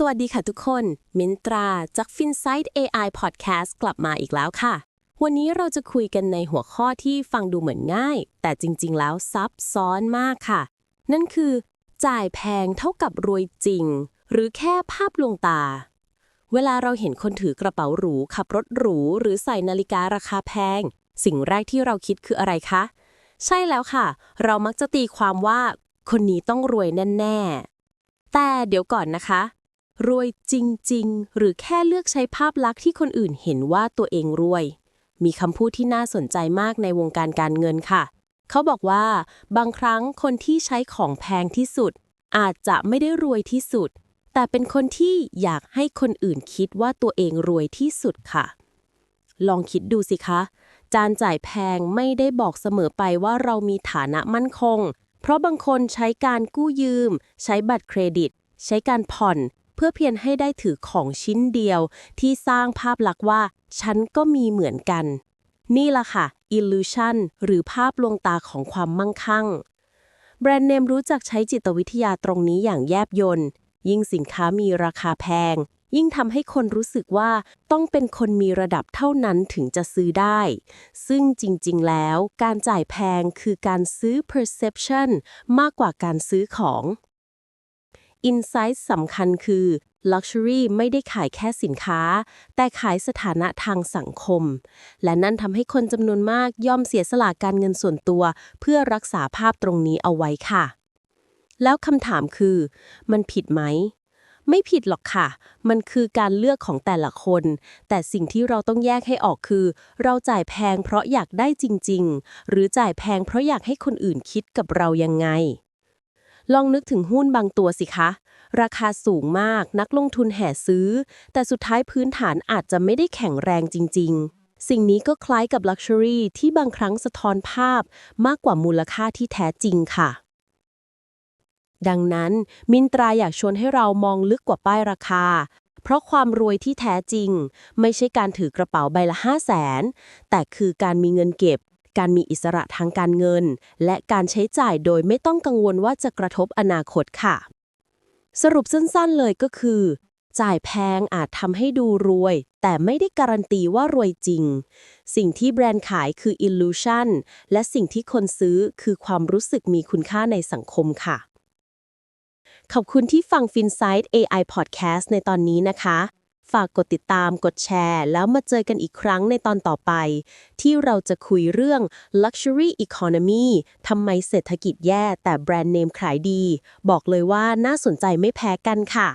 สวัสดีค่ะทุกคน มินตราจาก FinSight AI Podcast กลับมาอีกแล้วค่ะ วันนี้เราจะคุยกันในหัวข้อที่ฟังดูเหมือนง่าย แต่จริงๆ แล้วซับซ้อนมากค่ะ นั่นคือ จ่ายแพงเท่ากับรวยจริง หรือแค่ภาพลวงตา เวลาเราเห็นคนถือกระเป๋าหรู ขับรถหรู หรือใส่นาฬิการาคาแพง สิ่งแรกที่เราคิดคืออะไรคะ ใช่แล้วค่ะ เรามักจะตีความว่า คนนี้ต้องรวยแน่ ๆ แต่เดี๋ยวก่อนนะคะ รวยจริง ๆ หรือแค่เลือกใช้ภาพลักษณ์ที่คนอื่นเห็นว่าตัวเองรวย มีคำพูดที่น่าสนใจมากในวงการการเงินค่ะ เขาบอกว่า บางครั้งคนที่ใช้ของแพงที่สุด อาจจะไม่ได้รวยที่สุด แต่เป็นคนที่อยากให้คนอื่นคิดว่าตัวเองรวยที่สุดค่ะ ลองคิดดูสิคะ จานจ่ายแพงไม่ได้บอกเสมอไปว่าเรามีฐานะมั่นคง เพราะบางคนใช้การกู้ยืม ใช้บัตรเครดิตใช้การผ่อน เพื่อเพียงให้ได้ถือของชิ้นเดียว ที่สร้างภาพลักษณ์ว่า ฉันก็มีเหมือนกัน นี่ล่ะค่ะ illusion หรือภาพลวงตาของความมั่งคั่ง แบรนด์เนมรู้จักใช้จิตวิทยาตรงนี้อย่างแยบยลยิ่งสินค้ามีราคาแพง ยิ่งทำให้คนรู้สึกว่าต้องเป็นคนมีระดับเท่านั้นถึงจะซื้อได้ ซึ่งจริง ๆ แล้ว การจ่ายแพงคือการซื้อ perception มากกว่าการซื้อของ Insight สำคัญคือ Luxury ไม่ได้ขายแค่สินค้า แต่ขายสถานะทางสังคม และนั่นทำให้คนจำนวนมากยอมเสียสละการเงินส่วนตัว เพื่อรักษาภาพตรงนี้เอาไว้ค่ะ แล้วคำถามคือ มันผิดไหม ไม่ผิดหรอกค่ะ มันคือการเลือกของแต่ละคน แต่สิ่งที่เราต้องแยกให้ออกคือ เราจ่ายแพงเพราะอยากได้จริง ๆ หรือจ่ายแพงเพราะอยากให้คนอื่นคิดกับเรายังไง ลองนึกถึงหุ้นบางตัวสิคะ ราคาสูงมากนักลงทุนแห่ซื้อ แต่สุดท้ายพื้นฐานอาจจะไม่ได้แข็งแรงจริง ๆ สิ่งนี้ก็คล้ายกับ Luxury ที่บางครั้งสะท้อนภาพมากกว่ามูลค่าที่แท้จริงค่ะ ดังนั้น มินตราอยากชวนให้เรามองลึกกว่าป้ายราคา เพราะความรวยที่แท้จริง ไม่ใช่การถือกระเป๋าใบละ5 0 0แสนแต่คือการมีเงินเก็บ การมีอิสระทางการเงิน และการใช้จ่ายโดยไม่ต้องกังวลว่าจะกระทบอนาคตค่ะ สรุปสั้นๆเลยก็คือ จ่ายแพงอาจทำให้ดูรวย แต่ไม่ได้การันตีว่ารวยจริง สิ่งที่แบรนด์ขายคือ illusion และสิ่งที่คนซื้อคือความรู้สึกมีคุณค่าในสังคมค่ะ ขอบคุณที่ฟัง FinSight AI Podcast ในตอนนี้นะคะ ฝากกดติดตามกดแชร์ แล้วมาเจอกันอีกครั้งในตอนต่อไป ที่เราจะคุยเรื่อง Luxury Economy ทำไมเศรษฐกิจแย่แต่แบรนด์เนมขายดี บอกเลยว่าน่าสนใจไม่แพ้กันค่ะ